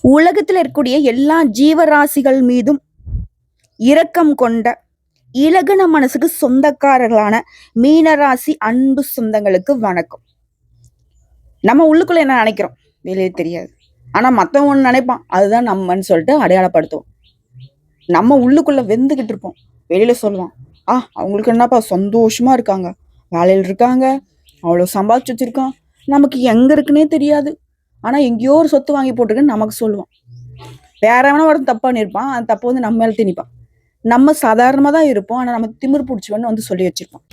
உலகத்தில் இருக்கக்கூடிய எல்லா ஜீவராசிகள் மீதும் இரக்கம் கொண்ட இலகுன மனசுக்கு சொந்தக்காரர்களான மீனராசி அன்பு சொந்தங்களுக்கு வணக்கம். நம்ம உள்ளுக்குள்ள என்ன நினைக்கிறோம்? வெளியே தெரியாது. ஆனா மற்றவங்க ஒண்ணு நினைப்பான் அதுதான் நம்மன்னு சொல்லிட்டு அடையாளப்படுத்துவோம். நம்ம உள்ளுக்குள்ள வெந்துகிட்டு இருப்போம். வெளியில சொல்லுவான் ஆ அவங்களுக்கு என்னப்பா சந்தோஷமா இருக்காங்க. வேலையில் இருக்காங்க. அவ்வளோ சம்பாதிச்சு வச்சிருக்கான். நமக்கு எங்க இருக்குன்னே தெரியாது. ஆனா எங்கேயோ ஒரு சொத்து வாங்கி போட்டிருக்குன்னு நமக்கு சொல்லுவான். வேற எவனா ஒருத்தன் தப்பாக நிற்பான் அந்த தப்பு வந்து நம்ம மேல திணிப்பான். நம்ம சாதாரணமா தான் இருப்போம். ஆனா நம்ம திமிர் பிடிச்சவன்னு வந்து சொல்லி வச்சிருப்போம்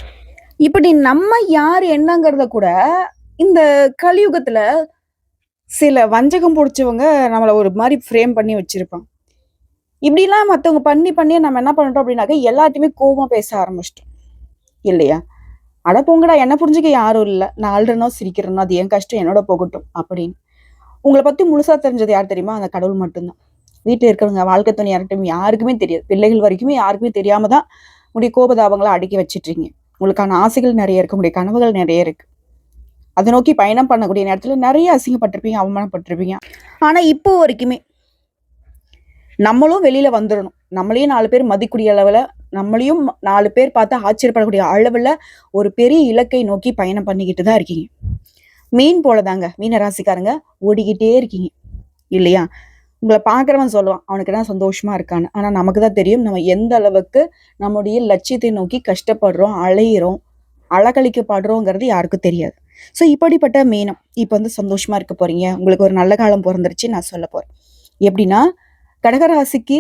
இப்படி நம்ம யார் என்னங்கிறத கூட இந்த கலியுகத்துல சில வஞ்சகம் பிடிச்சவங்க நம்மளை ஒரு மாதிரி ஃப்ரேம் பண்ணி வச்சிருப்பாங்க. இப்படிலாம் மற்றவங்க பண்ணி பண்ணி நம்ம என்ன பண்ணுறோம் அப்படின்னாக்க எல்லாத்தையுமே கோபமாக பேச ஆரம்பிச்சிட்டோம். இல்லையா? அட போங்கடா என்ன புரிஞ்சுக்க யாரும் இல்லை. நான் அழுறனோ சிரிக்கிறனோ அது என் கஷ்டம் என்னோட போகட்டும் அப்படின்னு. உங்களை பத்தி முழுசா தெரிஞ்சது யார் தெரியுமா? அந்த கடவுள் மட்டும்தான். வீட்டில் இருக்கிறவங்க வாழ்க்கை துணை யார்கிட்டும் யாருக்குமே தெரியாது. பிள்ளைகள் வரைக்குமே யாருக்குமே தெரியாம தான் உங்களுடைய கோபதாபங்களை அடக்கி வச்சிட்றீங்க உங்களுக்கான ஆசைகள் நிறைய இருக்கு. உங்களுடைய கனவுகள் நிறைய இருக்கு. அதை நோக்கி பயணம் பண்ணக்கூடிய நேரத்தில் நிறைய அசிங்கப்பட்டிருப்பீங்க அவமானப்பட்டிருப்பீங்க. ஆனால் இப்போ வரைக்குமே நம்மளும் வெளியில வந்துடணும். நம்மளையும் நாலு பேர் மதிக்கூடிய அளவில் நம்மளையும் நாலு பேர் பார்த்து ஆச்சரியப்படக்கூடிய அளவில் ஒரு பெரிய இலக்கை நோக்கி பயணம் பண்ணிக்கிட்டு தான் இருக்கீங்க. மீன் போலதாங்க மீன ராசிக்காரங்க ஓடிக்கிட்டே இருக்கீங்க. இல்லையா? உங்களை பார்க்குறவன் சொல்லுவான் அவனுக்கு என்ன சந்தோஷமா இருக்கான்னு. ஆனால் நமக்கு தான் தெரியும் நம்ம எந்த அளவுக்கு நம்முடைய லட்சியத்தை நோக்கி கஷ்டப்படுறோம் அலையிறோம் அழகழிக்கப்படுறோங்கிறது யாருக்கும் தெரியாது. ஸோ இப்படிப்பட்ட மீனம் இப்போ வந்து சந்தோஷமா இருக்க போறீங்க. உங்களுக்கு ஒரு நல்ல காலம் பிறந்துருச்சு நான் சொல்ல போறேன். எப்படின்னா கடகராசிக்கு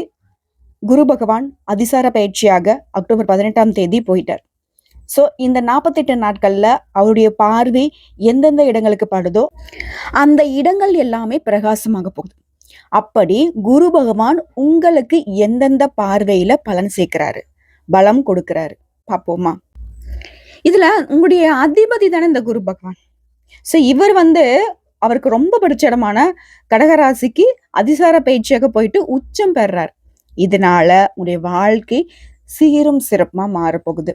குரு பகவான் அதிசார பயிற்சியாக அக்டோபர் பதினெட்டாம் தேதி போயிட்டார். ஸோ இந்த நாற்பத்தெட்டு நாட்களில் அவருடைய பார்வை எந்தெந்த இடங்களுக்கு படுதோ அந்த இடங்கள் எல்லாமே பிரகாசமாக போகுது. அப்படி குரு பகவான் உங்களுக்கு எந்தெந்த பார்வையில் பலன் சேர்க்கிறாரு? பலம் கொடுக்கிறாரு. பார்ப்போமா. இதில் உங்களுடைய அதிபதி தானே இந்த குரு பகவான். ஸோ இவர் வந்து அவருக்கு ரொம்ப பிடிச்ச இடமான கடகராசிக்கு அதிசார பயிற்சியாக போயிட்டு உச்சம் பெறார். இதனால உங்களுடைய வாழ்க்கை சீரும் சிறப்புமா மாறப்போகுது.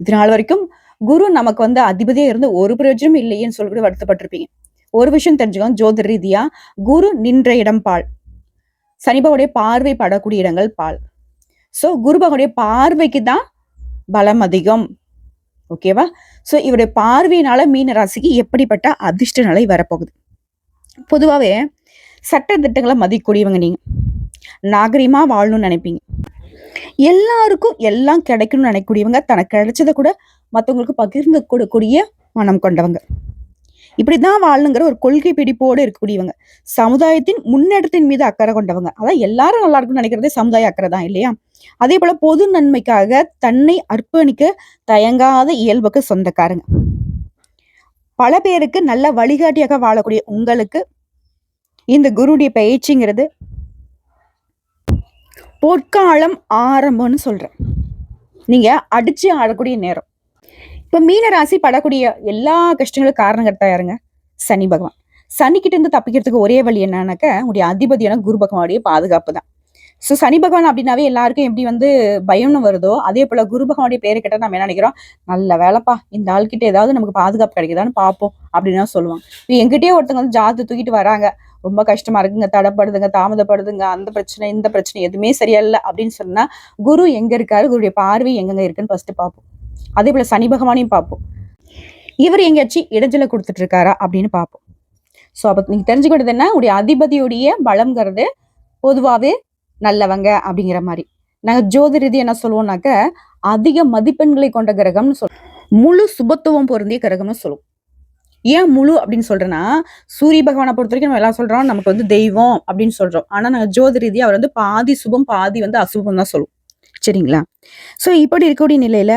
இதனால் வரைக்கும் குரு நமக்கு வந்து அதிபதியா இருந்து ஒரு பிரயோஜனம் இல்லையேன்னு சொல்லி வருத்தப்பட்டிருப்பீங்க. ஒரு விஷயம் தெரிஞ்சுக்கோங்க ஜோதிட ரீதியா குரு நின்ற இடம் பால். சனிபாவுடைய பார்வை படக்கூடிய இடங்கள் பால். ஸோ குருபகனுடைய பார்வைக்கு தான் பலம் அதிகம். ஓகேவா ஸோ இவருடைய பார்வையினால மீன ராசிக்கு எப்படிப்பட்ட அதிர்ஷ்ட நிலை வரப்போகுது? பொதுவாகவே சட்ட திட்டங்களை மதிக்கக்கூடியவங்க நீங்கள் நாகரீகமாக வாழணும்னு நினைப்பீங்க. எல்லாருக்கும் எல்லாம் கிடைக்கணும்னு நினைக்கக்கூடியவங்க தனக்கு கிடைச்சதை கூட மற்றவங்களுக்கு பகிர்ந்து கொடுக்கக்கூடிய மனம் கொண்டவங்க. இப்படிதான் வாழணுங்கிற ஒரு கொள்கை பிடிப்போடு இருக்கக்கூடியவங்க. சமுதாயத்தின் முன்னேற்றத்தின் மீது அக்கறை கொண்டவங்க. அதான் எல்லாரும் நல்லா இருக்கும்னு நினைக்கிறதே சமுதாய அக்கறை தான் இல்லையா? அதே போல பொது நன்மைக்காக தன்னை அர்ப்பணிக்க தயங்காத இயல்புக்கு சொந்தக்காரங்க. பல பேருக்கு நல்ல வழிகாட்டியாக வாழக்கூடிய உங்களுக்கு இந்த குருடைய பயிற்சிங்கிறது பொற்காலம் ஆரம்பம்னு சொல்கிறேன் நீங்கள் அடித்து ஆடக்கூடிய நேரம். இப்போ மீன ராசி படக்கூடிய எல்லா கஷ்டங்களும் காரணகர்த்தா யாருங்க? சனி பகவான். சனிக்கிட்ட இருந்து தப்பிக்கிறதுக்கு ஒரே வழி என்னன்னாக்க உங்களுடைய அதிபதியான குரு பகவானுடைய பாதுகாப்பு தான். ஸோ சனி பகவான் அப்படின்னாவே எல்லாருக்கும் எப்படி வந்து பயம்னு வருதோ அதே போல் குரு பகவானுடைய பேரை கேட்டால் நம்ம என்ன நினைக்கிறோம்? நல்ல வேலைப்பா இந்த ஆள்கிட்ட ஏதாவது நமக்கு பாதுகாப்பு கிடைக்குதான்னு பார்ப்போம் அப்படின்னு தான் சொல்லுவாங்க. இப்போ எங்கிட்டயே ஒருத்தவங்க வந்து ஜாத்து தூக்கிட்டு வராங்க. ரொம்ப கஷ்டமா இருக்குங்க தடப்படுதுங்க தாமதப்படுதுங்க அந்த பிரச்சனை இந்த பிரச்சனை எதுவுமே சரியில்லை அப்படின்னு சொன்னா குரு எங்க இருக்காரு? குருடைய பார்வை எங்கெங்க இருக்குன்னு ஃபர்ஸ்ட் பார்ப்போம். அதே போல சனி பகவானையும் பார்ப்போம். இவர் எங்கேயாச்சும் இடைஞ்சலை கொடுத்துட்டு இருக்காரா அப்படின்னு பார்ப்போம். ஸோ அப்போ நீங்க தெரிஞ்சுக்கிட்டது என்ன? உடைய அதிபதியுடைய பலம்ங்கிறது பொதுவாகவே நல்லவங்க அப்படிங்கிற மாதிரி. நாங்கள் ஜோதி ரீதி என்ன சொல்லுவோம்னாக்க அதிக மதிப்பெண்களை கொண்ட கிரகம்னு சொல்லுவோம் முழு சுபத்துவம் பொருந்திய கிரகம்னு சொல்லுவோம். ஏன் முழு அப்படின்னு சொல்றேன்னா சூரிய பகவானை பொறுத்த வரைக்கும் நம்ம எல்லாம் சொல்றோம் நமக்கு வந்து தெய்வம் அப்படின்னு சொல்றோம். ஆனா நாங்க ஜோதி ரீதியா அவர் வந்து பாதி சுபம் பாதி வந்து அசுபம் தான் சொல்லுவோம். சரிங்களா? ஸோ இப்படி இருக்கக்கூடிய நிலையில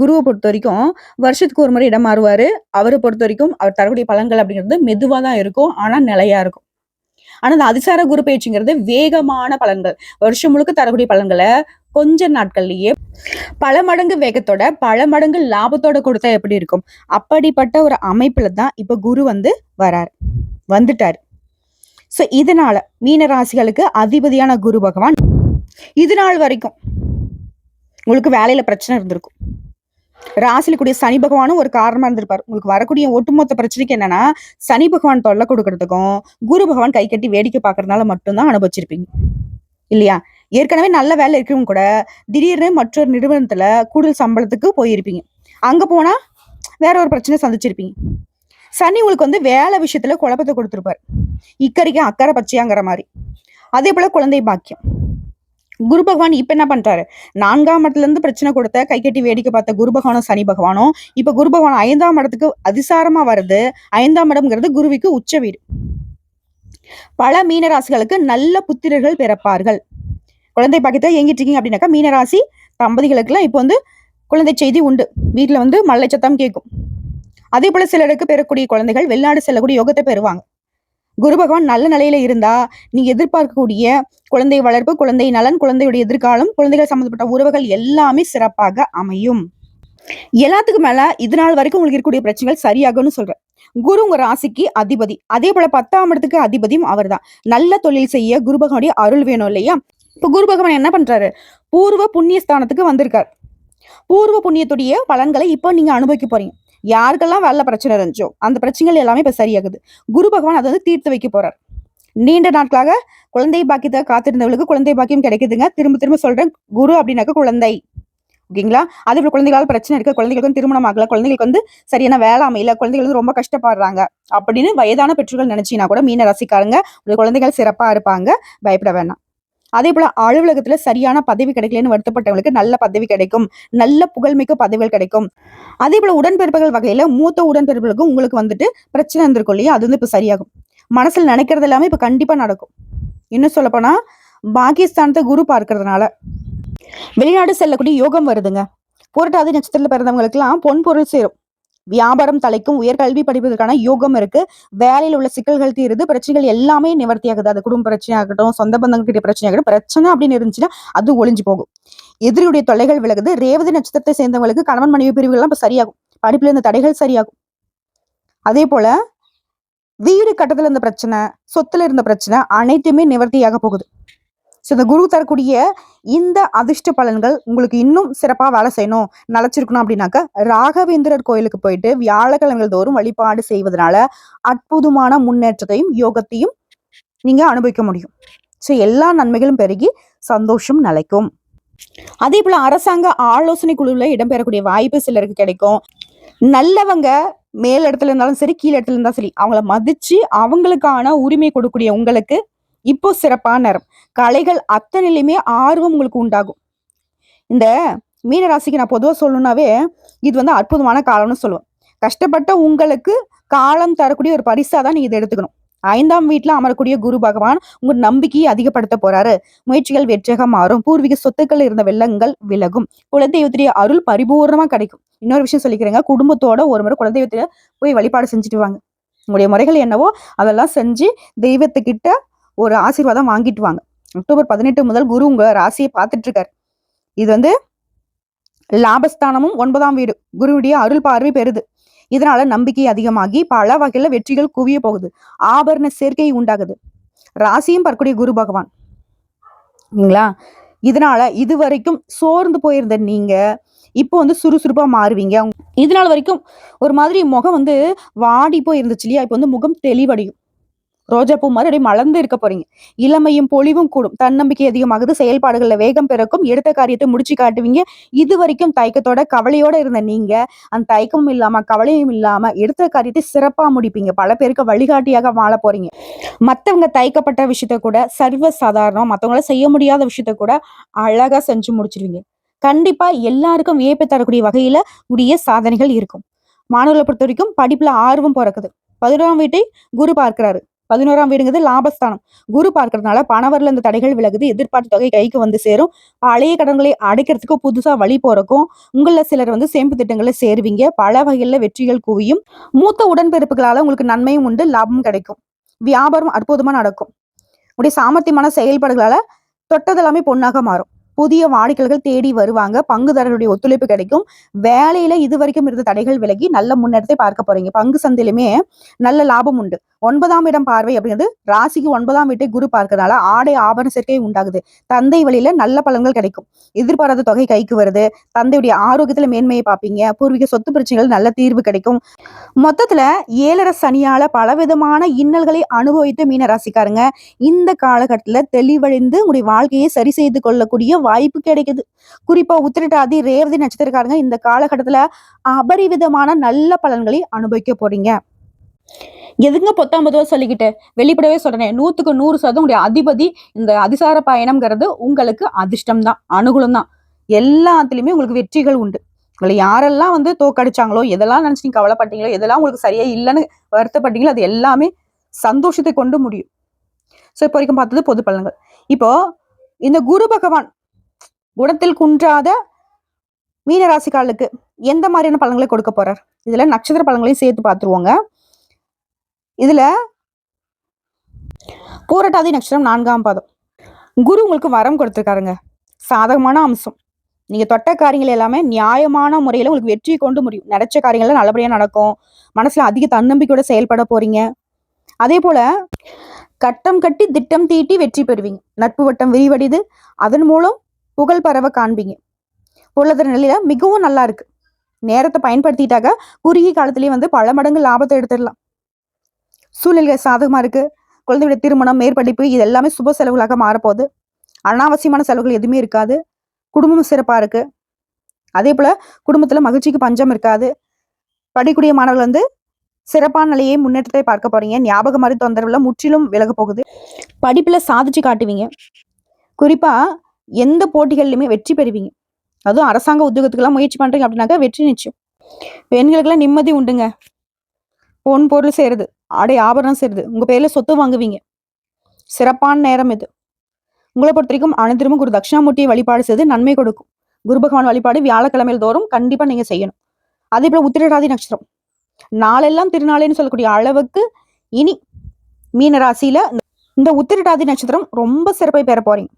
குருவை பொறுத்த வரைக்கும் வருஷத்துக்கு ஒரு முறை இடம் மாறுவாரு. அவரை பொறுத்த வரைக்கும் அவர் தரக்கூடிய பலன்கள் அப்படிங்கிறது மெதுவாக தான் இருக்கும் ஆனா நிலையா இருக்கும். ஆனா அந்த அதிசார குரு பயிற்சிங்கிறது வேகமான பலன்கள். வருஷம் முழுக்க தரக்கூடிய பலன்களை கொஞ்ச நாட்கள்லயே பல மடங்கு வேகத்தோட பல மடங்கு லாபத்தோட கொடுத்தா எப்படி இருக்கும்? அப்படிப்பட்ட ஒரு அமைப்புல தான் இப்ப குரு வந்து வராரு. வந்துட்டாரு. சோ இதனால மீன ராசிகளுக்கு அதிபதியான குரு பகவான் இது நாள் வரைக்கும் உங்களுக்கு வேலையில பிரச்சனை இருந்திருக்கும். ராசியில கூடிய சனி பகவானும் ஒரு காரணமா இருந்திருப்பார். உங்களுக்கு வரக்கூடிய ஒட்டுமொத்த பிரச்சனைக்கு என்னன்னா சனி பகவான் தொல்லை கொடுக்கறதுக்கும் குரு பகவான் கை கட்டி வேடிக்கை பார்க்கறதுனால மட்டும்தான் அனுபவிச்சிருப்பீங்க. இல்லையா? ஏற்கனவே நல்ல வேலை இருக்கவங்க கூட திடீர்னு மற்றொரு நிறுவனத்துல கூடுதல் சம்பளத்துக்கு போயிருப்பீங்க. அங்க போனா வேற ஒரு பிரச்சனை சந்திச்சிருப்பீங்க. சனி உங்களுக்கு வந்து வேலை விஷயத்துல குழப்பத்தை கொடுத்துருப்பாரு. இக்கரைக்கும் அக்கறை பச்சையாங்கிற மாதிரி. அதே போல குழந்தை பாக்கியம். குரு பகவான் இப்ப என்ன பண்றாரு? நான்காம் இடத்துல இருந்து பிரச்சனை கொடுத்த கை கட்டி வேடிக்கை பார்த்த குரு பகவானும் சனி பகவானும் இப்ப குரு பகவான் ஐந்தாம் இடத்துக்கு அதிசாரமா வருது ஐந்தாம் இடம்ங்கிறது குருவிக்கு உச்ச வீடு. பல மீனராசிகளுக்கு நல்ல புத்திரர்கள் பிறப்பார்கள். குழந்தை பாக்கியத்தை எங்கிட்டு இருக்கீங்க அப்படின்னாக்கா மீனராசி தம்பதிகளுக்குலாம் இப்போ வந்து குழந்தை செய்தி உண்டு. வீட்டில் வந்து மல்லை சத்தம் கேட்கும் அதே போல சிலருக்கு பெறக்கூடிய குழந்தைகள் வெளிநாடு செல்லக்கூடிய யோகத்தை பெறுவாங்க. குரு பகவான் நல்ல நிலையில இருந்தா நீங்க எதிர்பார்க்கக்கூடிய குழந்தை வளர்ப்பு குழந்தை நலன் குழந்தையுடைய எதிர்காலம் குழந்தைகள் சம்பந்தப்பட்ட உறவுகள் எல்லாமே சிறப்பாக அமையும். எல்லாத்துக்கும் மேல இது நாள் வரைக்கும் உங்களுக்கு இருக்கக்கூடிய பிரச்சனைகள் சரியாகும்னு சொல்றேன். குரு உங்க ராசிக்கு அதிபதி. அதே போல பத்தாம் இடத்துக்கு அதிபதியும் அவர்தான். நல்ல தொழில் செய்ய குரு பகவானுடைய அருள் வேணும் இல்லையா? இப்ப குரு பகவான் என்ன பண்றாரு? பூர்வ புண்ணிய ஸ்தானத்துக்கு வந்திருக்கார். பூர்வ புண்ணியத்துடைய பலன்களை இப்போ நீங்க அனுபவிக்க போறீங்க. யாருக்கெல்லாம் வேலை பிரச்சனை இருந்துச்சோ அந்த பிரச்சனைகள் எல்லாமே இப்ப சரியாகுது. குரு பகவான் அதை வந்து தீர்த்து வைக்க போறார். நீண்ட நாட்களாக குழந்தை பாக்கியத்தை காத்திருந்தவர்களுக்கு குழந்தை பாக்கியம் கிடைக்குதுங்க. திரும்ப திரும்ப சொல்றேன் குரு அப்படின்னாக்க குழந்தை. ஓகேங்களா? அதே போல் குழந்தைகளால் பிரச்சனை இருக்கு. குழந்தைகளுக்கு வந்து திருமணம் ஆகல. குழந்தைகளுக்கு வந்து சரியான வேலை அமையல. குழந்தைகள் வந்து ரொம்ப கஷ்டப்படுறாங்க. அப்படின்னு வயதான பெற்றோர்கள் நினைச்சீங்கன்னா கூட மீன ரசிக்காருங்க உங்க குழந்தைகள் சிறப்பாக இருப்பாங்க. பயப்பட வேணாம். அதே போல அலுவலகத்துல சரியான பதவி கிடைக்கலன்னு வருத்தப்பட்டவங்களுக்கு நல்ல பதவி கிடைக்கும். நல்ல புகழ்மிக்க பதவிகள் கிடைக்கும். அதே போல உடன்பிறப்புகள் வகையில மூத்த உடன்பிறப்புகளுக்கும் உங்களுக்கு வந்துட்டு பிரச்சனை இருந்திருக்கும் இல்லையா? அது வந்து இப்ப சரியாகும். மனசுல நினைக்கிறது எல்லாமே இப்ப கண்டிப்பா நடக்கும். இன்னும் சொல்ல போனா பாகிஸ்தானத்தை குரு பார்க்கறதுனால. வெளிநாடு செல்லக்கூடிய யோகம் வருதுங்க. புரட்டாதி நட்சத்திரத்தில் பிறந்தவங்களுக்குலாம் பொன் பொருள் சேரும். வியாபாரம் தலைக்கும் உயர்கல்வி படிப்பதற்கான யோகம் இருக்கு. வேலையில் உள்ள சிக்கல்கள் தீருது. பிரச்சனைகள் எல்லாமே நிவர்த்தி ஆகுது அது குடும்ப பிரச்சனையாகட்டும் சொந்த பந்தங்கிட்ட பிரச்சனையாகட்டும் பிரச்சனை அப்படின்னு இருந்துச்சுன்னா அது ஒளிஞ்சு போகும். எதிரியுடைய தொல்லைகள் விலகுது. ரேவதி நட்சத்திரத்தை சேர்ந்தவங்களுக்கு கணவன் மனைவி பிரிவுகள்லாம் இப்போ சரியாகும். படிப்புல இருந்த தடைகள் சரியாகும். அதே போல வீடு கட்டத்துல இருந்த பிரச்சனை சொத்துல இருந்த பிரச்சனை அனைத்துமே நிவர்த்தியாக போகுது. ஸோ இந்த குரு தரக்கூடிய இந்த அதிர்ஷ்ட பலன்கள் உங்களுக்கு இன்னும் சிறப்பாக வேலை செய்யணும். நிலச்சிருக்கணும் அப்படின்னாக்க ராகவேந்திரர் கோயிலுக்கு போயிட்டு வியாழக்கிழமைகள் தோறும் வழிபாடு செய்வதனால அற்புதமான முன்னேற்றத்தையும் யோகத்தையும் நீங்க அனுபவிக்க முடியும். ஸோ எல்லா நன்மைகளும் பெருகி சந்தோஷம் நிலைக்கும். அதே போல அரசாங்க ஆலோசனை குழுவில் இடம்பெறக்கூடிய வாய்ப்பு சிலருக்கு கிடைக்கும். நல்லவங்க மேல் இடத்துல இருந்தாலும் சரி கீழ் இடத்துல இருந்தாலும் சரி அவங்கள மதிச்சு அவங்களுக்கான உரிமை கொடுக்கக்கூடிய உங்களுக்கு இப்போ சிறப்பான நேரம். கலைகள் அத்தனையிலுமே ஆர்வம் உங்களுக்கு உண்டாகும். இந்த மீனராசிக்கு நான் பொதுவாக சொல்லணும்னாவே இது வந்து அற்புதமான காலம்னு சொல்லுவேன். கஷ்டப்பட்ட உங்களுக்கு காலம் தரக்கூடிய ஒரு பரிசாக தான் நீங்கள் இதை எடுத்துக்கணும். ஐந்தாம் வீட்டில் அமரக்கூடிய குரு பகவான் உங்கள் நம்பிக்கையை அதிகப்படுத்த போறாரு. முயற்சிகள் வெற்றியாக மாறும். பூர்வீக சொத்துக்கள் இருந்த வெள்ளங்கள் விலகும். குலதெய்வத்துடைய அருள் பரிபூர்ணமா கிடைக்கும். இன்னொரு விஷயம் சொல்லிக்கிறேங்க. குடும்பத்தோட ஒரு முறை குலதெய்வத்துல போய் வழிபாடு செஞ்சுட்டு வாங்க. உங்களுடைய முறைகள் என்னவோ அதெல்லாம் செஞ்சு தெய்வத்துக்கிட்ட ஒரு ஆசீர்வாதம் வாங்கிட்டு வாங்க அக்டோபர் பதினெட்டு முதல் குரு உங்க ராசியை பார்த்துட்டு இருக்காரு இது வந்து லாபஸ்தானமும் ஒன்பதாம் வீடு. குருவுடைய அருள் பார்வை பெறுது. இதனால நம்பிக்கை அதிகமாகி பல வகையில வெற்றிகள் குவிய போகுது. ஆபரண சேர்க்கை உண்டாகுது. ராசியும் பார்க்கக்கூடிய குரு பகவான். சரிங்களா இதனால இது வரைக்கும் சோர்ந்து போயிருந்த நீங்க இப்போ வந்து சுறுசுறுப்பா மாறுவீங்க. இது நாள் வரைக்கும் ஒரு மாதிரி முகம் வந்து வாடி போய் இருந்துச்சு இல்லையா? இப்போ வந்து முகம் தெளிவடையும். ரோஜாப்பூ மறுபடியும் மாதிரி அப்படியே மலர்ந்து இருக்க போறீங்க. இளமையும் பொலிவும் கூடும். தன்னம்பிக்கை அதிகமாகுது. செயல்பாடுகள்ல வேகம் பிறக்கும். எடுத்த காரியத்தை முடிச்சு காட்டுவீங்க. இது வரைக்கும் தயக்கத்தோட கவலையோட இருந்த நீங்க அந்த தயக்கமும் இல்லாம கவலையும் இல்லாம எடுத்த காரியத்தை சிறப்பா முடிப்பீங்க. பல பேருக்கு வழிகாட்டியாக வாழ போறீங்க. மத்தவங்க தயக்கப்பட்ட விஷயத்த கூட சர்வ சாதாரணம் மத்தவங்களால செய்ய முடியாத விஷயத்த கூட அழகா செஞ்சு முடிச்சிருவீங்க. கண்டிப்பா எல்லாருக்கும் வியப்பை தரக்கூடிய வகையில உடைய சாதனைகள் இருக்கும். மாணவர்களை பொறுத்த வரைக்கும் படிப்புல ஆர்வம் பிறக்குது. பதினோராம் வீட்டை குரு பார்க்கிறாரு. பதினோராம் வீடுங்கிறது லாபஸ்தானம். குரு பார்க்கறதுனால பணவரில் இந்த தடைகள் விலகுது எதிர்பார்த்த தொகை கைக்கு வந்து சேரும். பழைய கடன்களை அடைக்கிறதுக்கு புதுசா வழி போறக்கும் உங்கள சிலர் வந்து சேமிப்பு திட்டங்களை சேருவீங்க. பல வகையில வெற்றிகள் குவியும். மூத்த உடன்பிறப்புகளால உங்களுக்கு நன்மையும் உண்டு லாபமும் கிடைக்கும். வியாபாரம் அற்புதமா நடக்கும். உடைய சாமர்த்தியமான செயல்பாடுகளால தொட்டதெல்லாமே பொண்ணாக மாறும். புதிய வாடிக்கைகள் தேடி வருவாங்க. பங்குதாரர்களுடைய ஒத்துழைப்பு கிடைக்கும். வேலையில இது வரைக்கும் இருந்த தடைகள் விலகி நல்ல முன்னேற்றத்தை பார்க்க போறீங்க. பங்கு சந்தையிலுமே நல்ல லாபம் உண்டு. ஒன்பதாம் இடம் பார்வை அப்படிங்கிறது ராசிக்கு ஒன்பதாம் வீட்டை குரு பார்க்கறதால ஆடை ஆபரண சேர்க்கை உண்டாகுது. தந்தை வழியில நல்ல பலன்கள் கிடைக்கும். எதிர்பாராத தொகை கைக்கு வருது. தந்தையுடைய ஆரோக்கியத்துல மேன்மையை பார்ப்பீங்க. பூர்வீக சொத்து பிரச்சனைகள் நல்ல தீர்வு கிடைக்கும். மொத்தத்துல ஏழரை சனியால பலவிதமான இன்னல்களை அனுபவித்து மீன ராசிக்காரங்க இந்த காலகட்டத்துல தெளிவடைந்து உங்களுடைய வாழ்க்கையை சரி செய்து கொள்ளக்கூடிய வாய்ப்பு கிடைக்குது. குறிப்பா உத்திரட்டாதி ரேவதி நட்சத்திரக்காரங்க இந்த காலகட்டத்துல அபரிவிதமான நல்ல பலன்களை அனுபவிக்க போறீங்க. எதுங்க பொத்தாம் சொல்லிக்கிட்டு? வெளிப்படவே சொல்றேன் நூத்துக்கு நூறு சதவீதம் உடைய அதிபதி இந்த அதிசார பயணம்ங்கிறது உங்களுக்கு அதிர்ஷ்டம் தான் அனுகூலம் தான் எல்லாத்துலயுமே உங்களுக்கு வெற்றிகள் உண்டு. உங்களை யாரெல்லாம் வந்து தோக்கடிச்சாங்களோ எதெல்லாம் நினைச்சு நீங்க கவலைப்பட்டீங்களோ எதெல்லாம் உங்களுக்கு சரியா இல்லைன்னு வருத்தப்பட்டீங்களோ அது எல்லாமே சந்தோஷத்தை கொண்டு முடியும். ஸோ இப்போ வரைக்கும் பார்த்தது பொது பலன்கள். இப்போ இந்த குரு பகவான் குணத்தில் குன்றாத மீனராசிக்காலுக்கு எந்த மாதிரியான பலன்களை கொடுக்க போறார்? இதுல நட்சத்திர பலன்களையும் சேர்த்து பார்த்துருவோங்க. இதில் கூரட்டாதி நட்சத்திரம் நான்காம் பாதம். குரு உங்களுக்கு வரம் கொடுத்துருக்காருங்க. சாதகமான அம்சம். நீங்கள் தொட்ட காரியங்கள் எல்லாமே நியாயமான முறையில் உங்களுக்கு வெற்றியை கொண்டு முடியும். நினைச்ச காரியங்கள்லாம் நல்லபடியாக நடக்கும். மனசில் அதிக தன்னம்பிக்கையோட செயல்பட போகிறீங்க அதே போல் கட்டம் கட்டி திட்டம் தீட்டி வெற்றி பெறுவீங்க. நட்பு வட்டம் விரிவடைது. அதன் மூலம் புகழ் பரவ காண்பீங்க. பொருளாதார நிலையில மிகவும் நல்லா இருக்கு. நேரத்தை பயன்படுத்திட்டாக்க குறுகிய காலத்திலேயே வந்து பல மடங்கு லாபத்தை எடுத்துடலாம். சூழ்நிலைகள் சாதகமாக இருக்குது குழந்தையுடைய திருமணம் மேற்படிப்பு இது எல்லாமே சுப செலவுகளாக மாறப்போகுது. அனாவசியமான செலவுகள் எதுவுமே இருக்காது. குடும்பம் சிறப்பாக இருக்குது அதே போல் குடும்பத்தில் மகிழ்ச்சிக்கு பஞ்சம் இருக்காது. படிக்கூடிய மாணவர்கள் வந்து சிறப்பான நிலையை முன்னேற்றத்தை பார்க்க போகிறீங்க ஞாபக மாதிரி தொந்தரவுல முற்றிலும் விலக போகுது. படிப்பில் சாதிச்சு காட்டுவீங்க. குறிப்பாக எந்த போட்டிகள்லையுமே வெற்றி பெறுவீங்க. அதுவும் அரசாங்க உத்தியோகத்துக்கெல்லாம் முயற்சி பண்ணுறீங்க அப்படின்னாக்கா வெற்றி நிச்சயம். பெண்களுக்கெல்லாம் நிம்மதி உண்டுங்க. பொன் பொருள் சேருது. ஆடை ஆபரணம் சேருது உங்க பேர்ல சொத்து வாங்குவீங்க. சிறப்பான நேரம் இது. உங்களை பொறுத்த வரைக்கும் அனைத்திலும் குரு தட்சிணாமூர்த்தியை வழிபாடு செய்து நன்மை கொடுக்கும். குரு பகவான் வழிபாடு வியாழக்கிழமையில் தோறும் கண்டிப்பா நீங்க செய்யணும். அதே போல உத்திரராதி நட்சத்திரம். நாளெல்லாம் திருநாளேன்னு சொல்லக்கூடிய அளவுக்கு இனி மீன ராசியில இந்த- உத்திரட்டாதி நட்சத்திரம் ரொம்ப சிறப்பை பெற போறீங்க.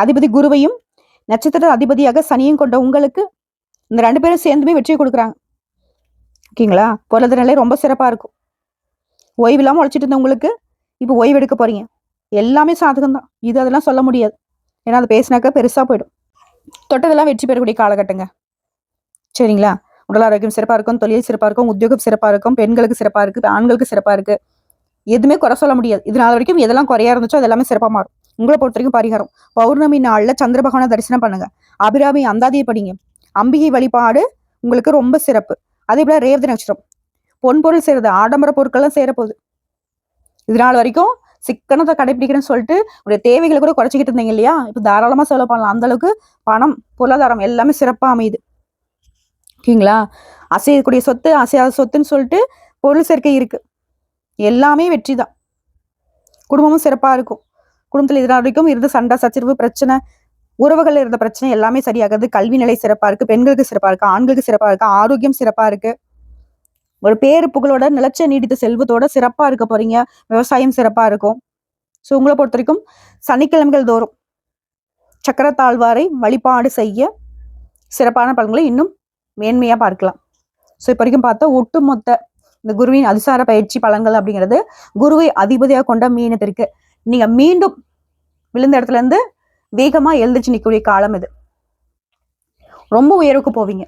அதிபதி குருவையும் நட்சத்திர அதிபதியாக சனியும் கொண்ட உங்களுக்கு இந்த ரெண்டு பேரும் சேர்ந்துமே வெற்றி கொடுக்குறாங்க. ஓகேங்களா? பொருளாதார நிலை ரொம்ப சிறப்பா இருக்கும். ஓய்வு இல்லாமல் உழைச்சிட்டு இருந்தவங்களுக்கு இப்போ ஓய்வு எடுக்க போறீங்க. எல்லாமே சாதகம் தான் இது அதெல்லாம் சொல்ல முடியாது. ஏன்னா அதை பேசினாக்க பெருசாக போயிடும். தொட்டதெல்லாம் வெற்றி பெறக்கூடிய காலகட்டங்க. சரிங்களா? உடல் ஆரோக்கியம் சிறப்பாக இருக்கும் தொழில் சிறப்பாக இருக்கும் உத்தியோகம் சிறப்பாக இருக்கும் பெண்களுக்கு சிறப்பாக இருக்குது ஆண்களுக்கு சிறப்பாக இருக்குது எதுவுமே குறை சொல்ல முடியாது. இது நாள் வரைக்கும் எதெல்லாம் குறையா இருந்துச்சோ அது எல்லாமே சிறப்பாக மாறும். உங்களை பொறுத்த வரைக்கும் பரிகாரம். பௌர்ணமி நாளில் சந்திர பகவானை தரிசனம் பண்ணுங்க. அபிராமி அந்தாதியை படிங்க. அம்பிகை வழிபாடு உங்களுக்கு ரொம்ப சிறப்பு. அதே போல ரேவதி நட்சத்திரம். பொன்பொருள் செய்யறது சேருது ஆடம்பர பொருட்கள்லாம் சேரப்போகுது. இது நாள் வரைக்கும் சிக்கனத்தை கடைபிடிக்கிறேன்னு சொல்லிட்டு உடைய தேவைகளை கூட குறைச்சிக்கிட்டு இருந்தீங்க இல்லையா? இப்போ தாராளமாக செலவு பண்ணலாம். அந்த அளவுக்கு பணம் பொருளாதாரம் எல்லாமே சிறப்பாக அமையுது. ஓகேங்களா? அசையக்கூடிய சொத்து அசையாத சொத்துன்னு சொல்லிட்டு பொருள் சேர்க்கை இருக்கு. எல்லாமே வெற்றி தான் குடும்பமும் சிறப்பாக இருக்கும். குடும்பத்தில் இதனால் வரைக்கும் இருந்த சண்டை சச்சரவு பிரச்சனை உறவுகள் இருந்த பிரச்சனை எல்லாமே சரியாகுது. கல்வி நிலை சிறப்பாக இருக்கு. பெண்களுக்கு சிறப்பாக இருக்கு. ஆண்களுக்கு சிறப்பாக இருக்கு. ஆரோக்கியம் சிறப்பாக இருக்குது ஒரு பேரு புகழோட நிலச்ச நீடித்த செல்வத்தோட சிறப்பா இருக்க போறீங்க. விவசாயம் சிறப்பா இருக்கும். ஸோ உங்களை பொறுத்த வரைக்கும் சனிக்கிழமைகள் தோறும் சக்கரத்தாழ்வாரை வழிபாடு செய்ய சிறப்பான பலன்களை இன்னும் மேன்மையா பார்க்கலாம். ஸோ இப்போ வரைக்கும் பார்த்தா ஒட்டுமொத்த இந்த குருவின் அதிசார பயிற்சி பலன்கள் அப்படிங்கிறது குருவை அதிபதியாக கொண்ட மீனத்திற்கு. நீங்க மீண்டும் விழுந்த இடத்துல இருந்து வேகமா எழுந்திரிச்சு நிற்கக்கூடிய காலம் இது. ரொம்ப உயர்வுக்கு போவீங்க.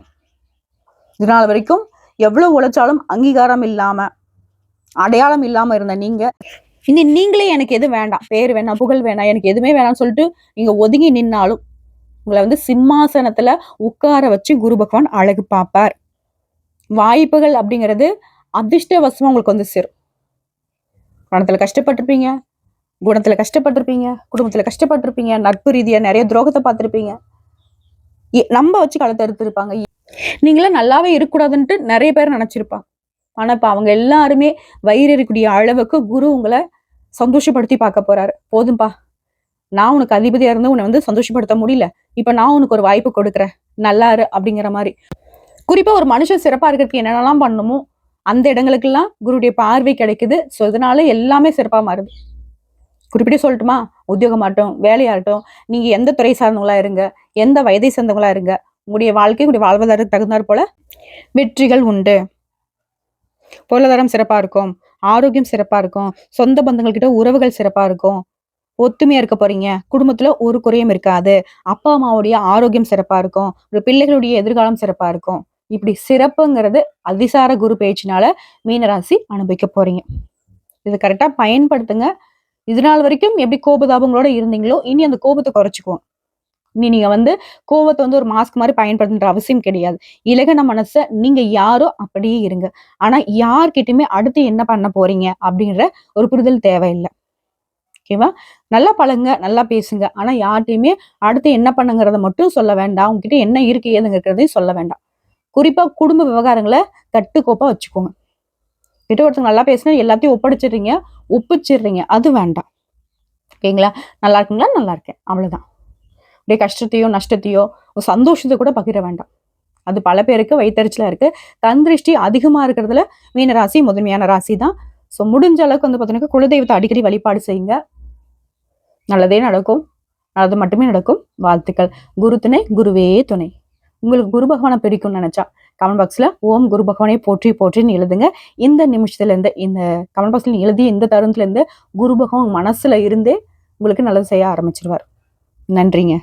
இதனால் வரைக்கும் எவ்வளவு உழைச்சாலும் அங்கீகாரம் இல்லாம அடையாளம் இல்லாம இருந்த நீங்க. இனி நீங்களே எனக்கு எது வேண்டாம் பேர் வேணாம் புகழ் வேணாம் எனக்கு எதுவுமே வேணாம்னு சொல்லிட்டு நீங்க ஒதுங்கி நின்னாலும் உங்களை வந்து சிம்மாசனத்துல உட்கார வச்சு குரு பகவான் அழகு பார்ப்பார். வாய்ப்புகள் அப்படிங்கிறது அதிர்ஷ்டவசமா உங்களுக்கு வந்து சேரும். பணத்துல கஷ்டப்பட்டிருப்பீங்க குணத்துல கஷ்டப்பட்டிருப்பீங்க குடும்பத்துல கஷ்டப்பட்டிருப்பீங்க நட்பு ரீதியா நிறைய துரோகத்தை பார்த்திருப்பீங்க. எ- வச்சு களத்தை எடுத்திருப்பாங்க. நீங்களாம் நல்லாவே இருக்கக்கூடாதுன்ட்டு நிறைய பேர் நினச்சிருப்பாங்க. ஆனால் இப்போ அவங்க எல்லாருமே வயிறு இருக்கக்கூடிய அளவுக்கு குரு உங்களை சந்தோஷப்படுத்தி பார்க்க போறாரு. போதும்பா. நான் உனக்கு அதிபதியா இருந்து உன்னை வந்து சந்தோஷப்படுத்த முடியல. இப்ப நான் உனக்கு ஒரு வாய்ப்பு கொடுக்குறேன். நல்லாரு அப்படிங்கிற மாதிரி. குறிப்பா ஒரு மனுஷன் சிறப்பா இருக்கிறதுக்கு என்னென்னலாம் பண்ணணுமோ அந்த இடங்களுக்கெல்லாம் குருடைய பார்வை கிடைக்குது. ஸோ இதனால எல்லாமே சிறப்பா மாறுது. குறிப்பிட்டு சொல்லட்டுமா? உத்தியோகமாகட்டும் வேலையாகட்டும் நீங்க எந்த துறை சார்ந்தவங்களா இருங்க எந்த வயதை சேர்ந்தவங்களா இருங்க உங்களுடைய வாழ்க்கை உங்களுடைய வாழ்வதற்கு தகுந்தாற் போல வெற்றிகள் உண்டு. பொருளாதாரம் சிறப்பா இருக்கும். ஆரோக்கியம் சிறப்பா இருக்கும். சொந்த பந்தங்கள் கிட்ட உறவுகள் சிறப்பா இருக்கும். ஒத்துமையா இருக்க போறீங்க. குடும்பத்துல ஒரு குறையும் இருக்காது. அப்பா அம்மாவுடைய ஆரோக்கியம் சிறப்பா இருக்கும். ஒரு பிள்ளைகளுடைய எதிர்காலம் சிறப்பா இருக்கும். இப்படி சிறப்புங்கிறது அதிசார குரு பேச்சினால மீனராசி அனுபவிக்க போறீங்க. இது கரெக்டா பயன்படுத்துங்க. இது நாள் வரைக்கும் எப்படி கோபதாபங்களோட இருந்தீங்களோ இனி அந்த கோபத்தை குறைச்சிக்குவோம். இனி நீங்கள் வந்து கோவத்தை வந்து ஒரு மாஸ்க் மாதிரி பயன்படுத்துன்ற அவசியம் கிடையாது. இலகன மனசை நீங்கள் யாரோ அப்படியே இருங்க. ஆனால் யார்கிட்டயுமே அடுத்து என்ன பண்ண போறீங்க அப்படின்ற ஒரு புரிதல் தேவையில்லை. ஓகேவா நல்லா பழங்க நல்லா பேசுங்க. ஆனால் யார்கிட்டையுமே அடுத்து என்ன பண்ணுங்கிறத மட்டும் சொல்ல வேண்டாம். உங்ககிட்ட என்ன இருக்கு ஏதுங்கிறதையும் சொல்ல வேண்டாம். குறிப்பாக குடும்ப விவகாரங்களை தட்டுக்கோப்பாக வச்சுக்கோங்க. கிட்ட ஒருத்தங்க நல்லா பேசினா எல்லாத்தையும் ஒப்படைச்சிடுறீங்க ஒப்பிச்சிடுறீங்க. அது வேண்டாம். ஓகேங்களா நல்லா இருக்குங்களா? நல்லா இருக்கேன். அவ்வளோதான் அப்படியே கஷ்டத்தையோ நஷ்டத்தையோ சந்தோஷத்தை கூட பகிர வேண்டாம். அது பல பேருக்கு வைத்தறிச்சலாக இருக்குது தந்திருஷ்டி அதிகமாக இருக்கிறதுல மீன ராசி முதன்மையான ராசி தான். ஸோ முடிஞ்ச அளவுக்கு வந்து பார்த்தீங்கன்னா குலதெய்வத்தை அடிக்கடி வழிபாடு செய்யுங்க. நல்லதே நடக்கும். நல்லது மட்டுமே நடக்கும். வாழ்த்துக்கள். குரு துணை குருவே துணை. உங்களுக்கு குரு பகவானை பிரிக்கும்னு நினச்சா கமெண்ட் பாக்ஸில் ஓம் குரு பகவானை போற்றி போற்றின்னு எழுதுங்க. இந்த நிமிஷத்துலேருந்து இந்த கமெண்ட் பாக்ஸில் எழுதி இந்த தருணத்துலேருந்து குரு பகவான் மனசில் இருந்தே உங்களுக்கு நல்லது செய்ய ஆரம்பிச்சிருவார். நன்றிங்க.